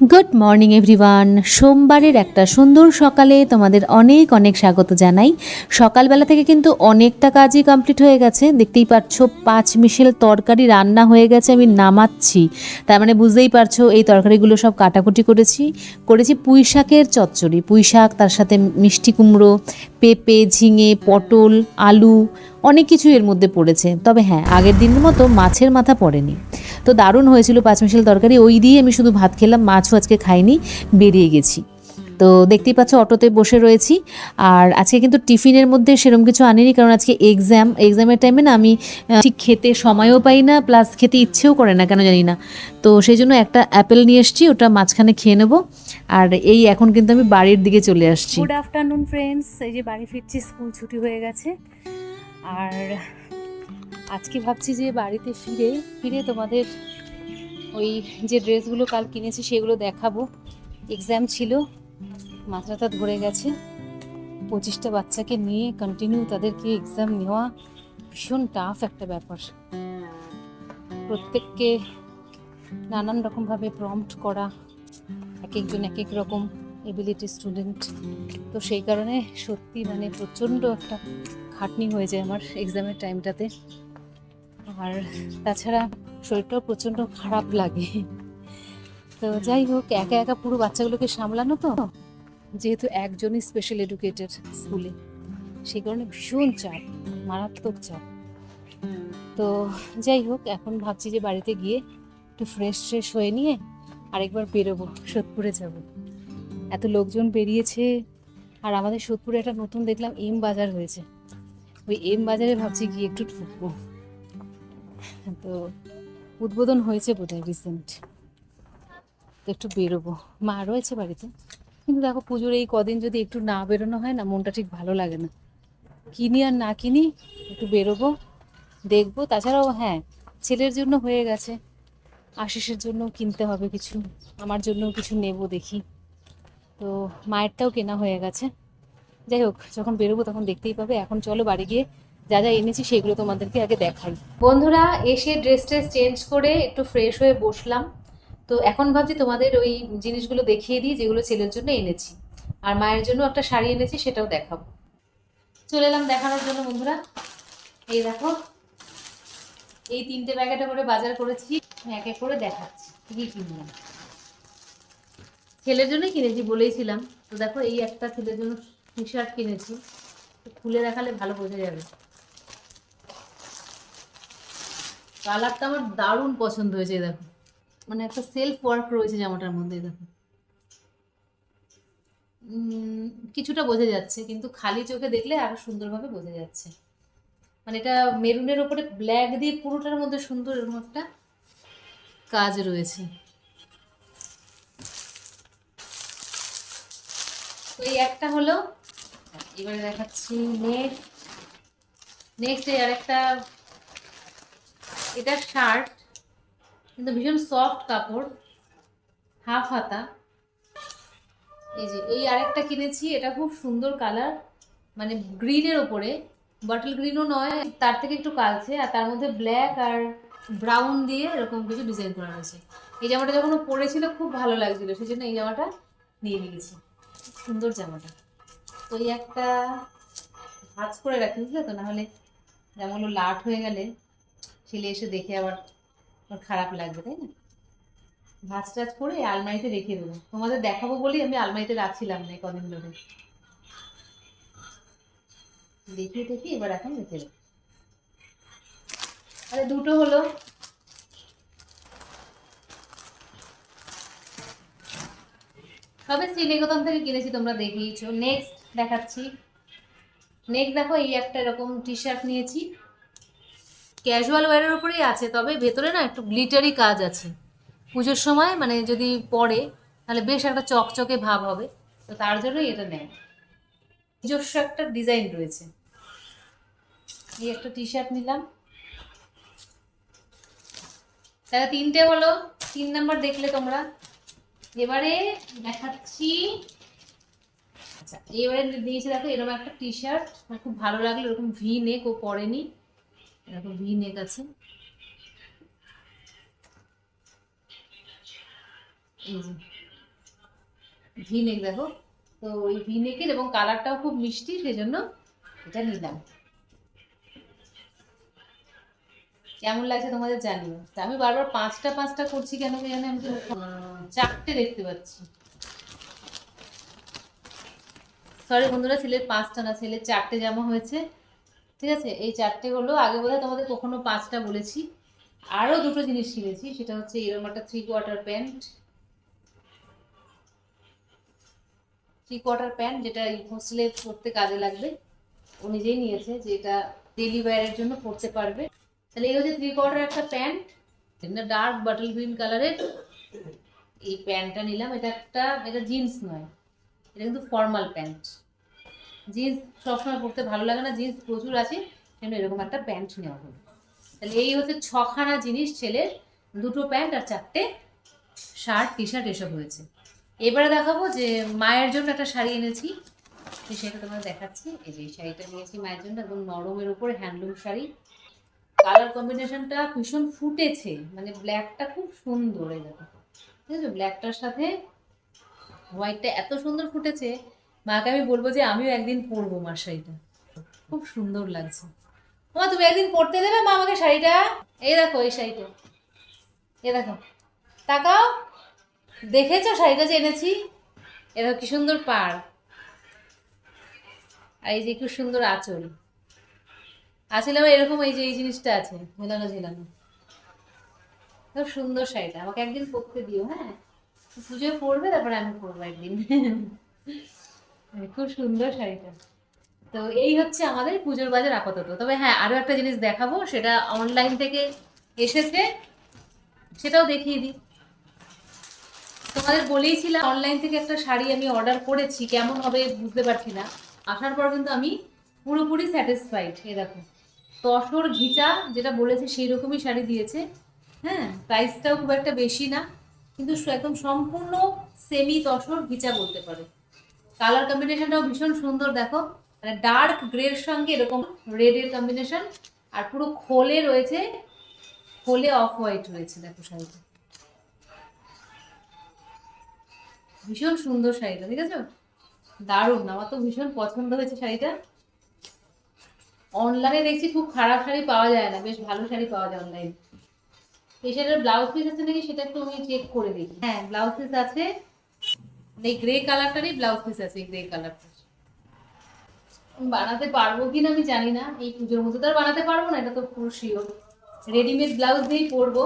Good morning everyone সোমবারের একটা সুন্দর সকালে তোমাদের অনেক অনেক স্বাগত জানাই। সকালবেলা থেকে কিন্তু অনেকটা কাজই কমপ্লিট হয়ে গেছে। দেখতেই পাচ্ছ পাঁচ মিশেল তরকারি রান্না হয়ে গেছে, আমি নামাচ্ছি। তার মানে বুঝতেই পারছ, এই তরকারিগুলো সব কাটাকুটি করেছি। করেছি পুঁই শাকের চচ্চড়ি। পুঁই শাক তার সাথে মিষ্টি কুমড়ো পেঁপে, ঝিঙে, পটল, আলু, অনেক কিছু এর মধ্যে পড়েছে। তবে হ্যাঁ আগের দিনের মতো মাছের মাথা পড়েনি। তো দারুণ হয়েছিল পাঁচমিশাল তরকারি। ওই দিয়ে আমি শুধু ভাত খেলাম, মাছও আজকে খাইনি, বেরিয়ে গেছি। তো দেখতেই পাচ্ছ, অটোতে বসে রয়েছি। আর আজকে কিন্তু টিফিনের মধ্যে সেরকম কিছু আনিনি, কারণ আজকে এক্সাম এক্সামের টাইমে না আমি ঠিক খেতে সময়ও পাই না প্লাস খেতে ইচ্ছেও করে না, কেন জানি না। তো সেই জন্য একটা অ্যাপেল নিয়ে এসেছি, ওটা মাঝখানে খেয়ে নেব। আর এই এখন কিন্তু আমি বাড়ির দিকে চলে আসছি। গুড আফটারনুন ফ্রেন্ডস এই যে বাড়ি ফিরছি স্কুল ছুটি হয়ে গেছে। আর আজকে ভাবছি যে বাড়িতে ফিরে ফিরে তোমাদের ওই যে ড্রেসগুলো কাল কিনেছি, সেগুলো দেখাবো। এক্সাম ছিল। মাথাটা ধরে গেছে। পঁচিশটা বাচ্চাকে নিয়ে কন্টিনিউ তাদেরকে এক্সাম নেওয়া ভীষণ টাফ একটা ব্যাপার। প্রত্যেককে নানান রকমভাবে প্রম্পট করা এক একজন এক এক রকম এবিলিটি স্টুডেন্ট তো সেই কারণে সত্যি মানে প্রচণ্ড একটা খাটনি হয়ে যায় আমার এক্সামের টাইমটাতে আর তাছাড়া শরীরটাও প্রচণ্ড খারাপ লাগে। তো যাই হোক, একা একা পুরো বাচ্চাগুলোকে সামলানো তো? যেহেতু একজনই স্পেশাল এডুকেটেড স্কুলে সেই কারণে ভীষণ চাপ, মারাত্মক চাপ। তো যাই হোক, এখন ভাবছি যে বাড়িতে গিয়ে একটু ফ্রেশ ফ্রেশ হয়ে নিয়ে আরেকবার বেরোবো, সোদপুরে যাব। এত লোকজন বেরিয়েছে, আর আমাদের সোদপুরে একটা নতুন দেখলাম এম বাজার হয়েছে। ওই এম বাজারে ভাবছি গিয়ে একটু ঢুকবো। তো উদ্বোধন হয়েছে বোধহয় রিসেন্ট তো একটু বেরোবো। মা রয়েছে বাড়িতে? কিন্তু দেখো পুজোর এই কদিন যদি একটু না বেরোনো হয় না, মনটা ঠিক ভালো লাগে না। কিনি আর না কিনি একটু বেরোবো, দেখব। তাছাড়াও হ্যাঁ ছেলের জন্য হয়ে গেছে। আশিসের জন্য কিনতে হবে কিছু, আমার জন্য কিছু নেব দেখি। তো মায়েরটাও কেনা হয়ে গেছে। যাই হোক, যখন বেরোবো তখন দেখতেই পাবে। এখন চলো বাড়ি গিয়ে যা যা এনেছি সেগুলো তোমাদেরকে আগে দেখাই। বন্ধুরা, এসে ড্রেস ট্রেস চেঞ্জ করে একটু ফ্রেশ হয়ে বসলাম। তো এখন ভাবছি তোমাদের ওই জিনিসগুলো দেখিয়ে দিই, যেগুলো ছেলের জন্য এনেছি। আর মায়ের জন্য একটা শাড়ি এনেছি, সেটাও দেখাবো। চলে এলাম দেখানোর জন্য, বন্ধুরা। এই দেখো, এই তিনটে প্যাকেটে করে বাজার করেছি এক এক করে দেখাচ্ছি, কি কিনলাম। ছেলের জন্যই কিনেছি বলেইছিলাম। তো দেখো, এই একটা ছেলের জন্য টি শার্ট কিনেছি খুলে দেখালে ভালো বোঝা যাবে। কালারটা আমার দারুণ পছন্দ হয়েছে দেখো। মানে একটা সেলফ ওয়ার্ক রয়েছে জামাটার মধ্যে, দেখো। কিছুটা বোঝা যাচ্ছে, কিন্তু খালি চোখে দেখলে আরও সুন্দরভাবে বোঝা যাচ্ছে। মানে এটা মেরুনের ওপরে ব্ল্যাক দিয়ে পুরোটার মধ্যে সুন্দর এরকম একটা কাজ রয়েছে। তো এই একটা হলো, এবারে দেখাচ্ছি নেক্সট নেক্সট এই আরেকটা, এটা শার্ট কিন্তু ভীষণ সফট কাপড় হাফ হাতা। এই যে, এই আরেকটা কিনেছি, এটা খুব সুন্দর কালার মানে গ্রিনের ওপরে বটল গ্রিনও নয়, তার থেকে একটু কালছে আর তার মধ্যে ব্ল্যাক আর ব্রাউন দিয়ে এরকম কিছু ডিজাইন করা রয়েছে এই জামাটা যখন পরেছিল, খুব ভালো লাগছিল সেই জন্য এই জামাটা নিয়ে নিয়েছি। সুন্দর জামাটা। তো এই একটা ভাজ করে রাখি, বুঝলে তো? নাহলে জামাগুলো লাট হয়ে গেলে ছেলে এসে দেখে আবার ওর খারাপ লাগবে, তাই না? ভাজ টাজ করে আলমারিতে রেখে দেবো। তোমাদের দেখাবো বলেই আমি আলমারিতে রাখছিলাম না কদিন ধরে। দেখিয়ে দেখি, এবার এখন রেখে দেবো। আরে, দুটো হলো। তবে শ্রীনিকেতন থেকে কিনেছি তোমরা দেখিয়েছো নেক্সট দেখাচ্ছি। নেক্সট দেখো, এই একটা এরকম টি শার্ট নিয়েছি। ক্যাজুয়াল ওয়্যারের উপরেই আছে, তবে ভেতরে না একটু গ্লিটারি কাজ আছে। পুজোর সময় মানে যদি পরে তাহলে বেশ একটা চকচকে ভাব হবে, তো তার জন্যই এটা নেয়। নিজস্ব একটা ডিজাইন রয়েছে। এই একটা টি শার্ট নিলাম। তাহলে তিনটে হলো, তিন নাম্বার দেখলে তোমরা। এবারে দেখাচ্ছি। আচ্ছা এবারে দিয়েছে দেখো এরকম একটা টি শার্ট খুব ভালো লাগল, এরকম ভি নেক ও পরেনি। এরকম ভি নেক আছে। এই যে ভিনেক দেখো। তো ওই ভিনেকের এবং কালারটাও খুব মিষ্টি, সেজন্য এটা নিলাম। কেমন লাগছে তোমাদের জানিও। তা আমি বারবার পাঁচটা পাঁচটা করছি কেন কি জানি, আমি তো চারটে দেখতে পাচ্ছি। সরি বন্ধুরা, ছেলের পাঁচটা না, ছেলের চারটে জামা হয়েছে। ঠিক আছে? এই চারটে হলো। আগে বোধহয় তোমাদের কখনো পাঁচটা বলেছি। আরও দুটো জিনিস কিনেছি সেটা হচ্ছে এরকম একটা three quarter pant three quarter pant যেটা হোস্টেলে পরতে কাজে লাগবে। ও নিজেই নিয়েছে যে এটা ডেলি ওয়্যারের জন্য পরতে পারবে। তাহলে এই হচ্ছে থ্রি কোয়ার্টার একটা প্যান্ট এটা ডার্ক বাটল গ্রিন কালারের এই প্যান্টটা নিলাম। এটা একটা, এটা জিন্স নয়। এটা কিন্তু ফর্মাল প্যান্ট জিন্স সবসময় পরতে ভালো লাগে না, জিন্স প্রচুর আছে সেজন্য এরকম একটা প্যান্ট নেওয়া হলো। তাহলে এই হচ্ছে ছখানা জিনিস ছেলের, দুটো প্যান্ট আর চারটে শার্ট টি শার্ট এসব হয়েছে। এবারে দেখাবো যে মায়ের জন্য একটা শাড়ি এনেছি সেই শাড়িটা তোমাদের দেখাচ্ছি। এই যে শাড়িটা নিয়েছি মায়ের জন্য, একদম নরমের উপরে হ্যান্ডলুম শাড়ি। কালার কম্বিনেশনটা ভীষণ ফুটেছে মানে ব্ল্যাকটা খুব সুন্দর, এই দেখো। ঠিক আছে, ব্ল্যাকটার সাথে হোয়াইটটা এত সুন্দর ফুটেছে মাকে আমি বলব যে আমিও একদিন পরবো মার শাড়িটা। খুব সুন্দর লাগছে। মা, তুমি একদিন পরতে দেবে? মা আমাকে শাড়িটা? এই দেখো, এই শাড়িটা। এ দেখো। তাকাও। দেখেছ শাড়িটা যে এনেছি? এ দেখো কি সুন্দর পাড়। আর এই যে খুব সুন্দর আঁচল। আঁচলে আমার এরকম এই যে, এই জিনিসটা আছে ঝোলানো ঝোলানো। খুব সুন্দর শাড়িটা। আমাকে একদিন পরতে দিও হ্যাঁ? পুজোয় পরবে, তারপরে আমি পরবো একদিন। খুব সুন্দর শাড়িটা। তো এই হচ্ছে আমাদের পুজোর বাজার আপাতত। তবে হ্যাঁ আরও একটা জিনিস দেখাবো, সেটা অনলাইন থেকে এসেছে, সেটাও দেখিয়ে দিই। তোমাদের বলেইছিলাম অনলাইন থেকে একটা শাড়ি আমি অর্ডার করেছি, কেমন হবে বুঝতে পারছি না। আসার পর কিন্তু আমি পুরোপুরি স্যাটিসফাইড এ দেখো। তসর ঘিচা, যেটা বলেছে সেই রকমই শাড়ি দিয়েছে। হ্যাঁ প্রাইসটাও খুব একটা বেশি না, কিন্তু একদম সম্পূর্ণ সেমি তসর ঘিচা বলতে পারে। কালার কম্বিনেশনটাও ভীষণ সুন্দর, দেখো। মানে ডার্ক গ্রের সঙ্গে এরকম রেডের কম্বিনেশন আর পুরো খোলে রয়েছে, খোলে অফ হোয়াইট রয়েছে, দেখো শাড়িটা। ভীষণ সুন্দর শাড়িটা, ঠিক আছে? দারুণ, আমার তো ভীষণ পছন্দ হয়েছে শাড়িটা। অনলাইনে দেখছি খুব খারাপ শাড়ি পাওয়া যায় না, বেশ ভালো শাড়ি পাওয়া যায় অনলাইনে এই শাড়ির ব্লাউজ পিস আছে নাকি সেটা একটু আমি চেক করে দেখি। হ্যাঁ ব্লাউজ পিস আছে। এই গ্রে কালারটারই ব্লাউজ পিস আছে গ্রে কালারটা বানাতে পারব কিনা আমি জানি না, এই পুজোর মধ্যে তো আর বানাতে পারব না, এটা তো পুরো শিওর রেডিমেড ব্লাউজ দিয়েই পরবো।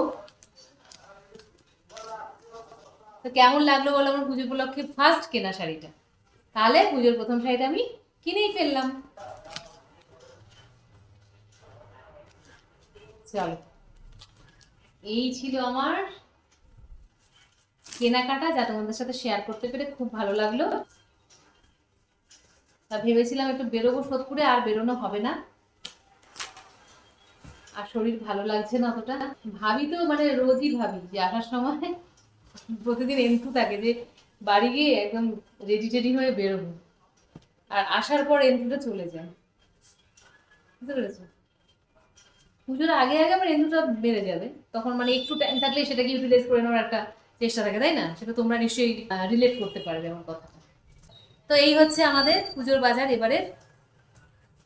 তো কেমন লাগল বলো আমার পুজো উপলক্ষে? ফার্স্ট কেনা শাড়িটা। তাহলে পুজোর প্রথম শাড়িটা আমি কিনেই ফেললাম। চলো। এই ছিল আমার কেনাকাটা যা তোমাদের সাথে শেয়ার করতে পেরে খুব ভালো লাগল। তা ভেবেছিলাম একটু বেরোবো সোদপুরে, আর বেরোনো হবে না। আর শরীর ভালো লাগছে না অতটা। ভাবি তো মানে রোজই ভাবি যে আসার সময় প্রতিদিন এন্টু থাকে যে বাড়ি গিয়ে একদম রেডি টেডি হয়ে বেরোবো। আর আসার পর এন্টুটা চলে যায়। বুঝতে পেরেছ? পুজোর আগে আগে আমার এন্টুটা বেড়ে যাবে। তখন মানে একটু টাইম থাকলে সেটাকে ইউটিলাইজ করে নেওয়ার একটা চেষ্টা থাকে তাই না? সেটা তোমরা নিশ্চয়ই রিলেট করতে পারবে আমার কথাটা। তো এই হচ্ছে আমাদের পুজোর বাজার। এবারে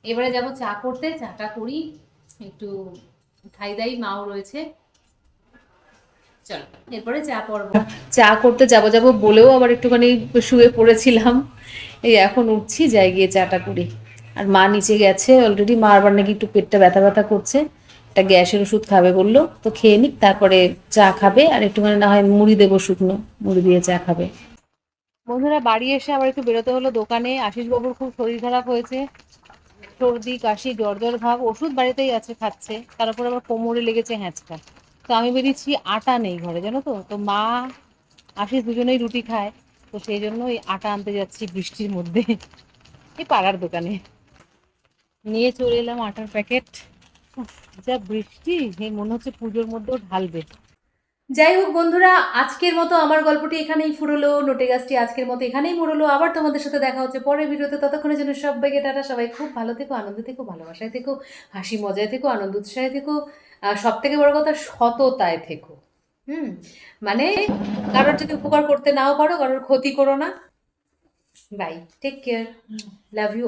এবারে যাব চা করতে। চাটা করি। একটু খাই দাই, মাও রয়েছে। চলো, এরপরে চা পড়ব চা করতে যাব যাব বলেও আবার একটুখানি শুয়ে পড়েছিলাম। এই এখন উঠছি, যাই গিয়ে চাটা করি। আর মা নিচে গেছে অলরেডি মা আবার নাকি একটু পেটটা ব্যথা ব্যথা করছে। একটা গ্যাসের ওষুধ খাবে বলল, তো খেয়ে নিক, তারপরে চা খাবে, আর একটুখানি না হয় মুড়ি দেবো শুকনো, মুড়ি দিয়ে চা খাবে। বন্ধুরা, বাড়ি এসে আবার একটু বেরোতে হলো দোকানে। আশিস বাবুর খুব শরীর খারাপ হয়েছে। সর্দি, কাশি, জ্বর জ্বর ভাব, ওষুধ বাড়িতেই আছে, খাচ্ছে। তার উপর আবার কোমরে লেগেছে হ্যাঁচকা। তো আমি বেরিয়েছি, আটা নেই ঘরে, জানো তো? তো মা, আশিস দুজনেই রুটি খায়। তো সেই জন্য ওই আটা আনতে যাচ্ছি বৃষ্টির মধ্যে। এই পাড়ার দোকানে। নিয়ে চলে এলাম আটার প্যাকেট। যা বৃষ্টি এই মনে হচ্ছে পুজোর মধ্যেও ঢালবে। যাই হোক বন্ধুরা আজকের মতো আমার গল্পটি এখানেই ফুরলো। নোটে গাছটি আজকের মতো এখানেই মুড়লো। আবার তোমাদের সাথে দেখা হচ্ছে পরের ভিডিওতে। ততক্ষণের জন্য সবাইকে টাটা। সবাই খুব ভালো থেকো আনন্দ থেকো ভালোবাসায় থেকো হাসি মজায় থেকো আনন্দ উৎসাহে থেকো সব থেকে বড় কথা সততায় থেকো। হুম মানে কারোর যদি উপকার করতে নাও পারো কারোর ক্ষতি করো না। Bye take care love you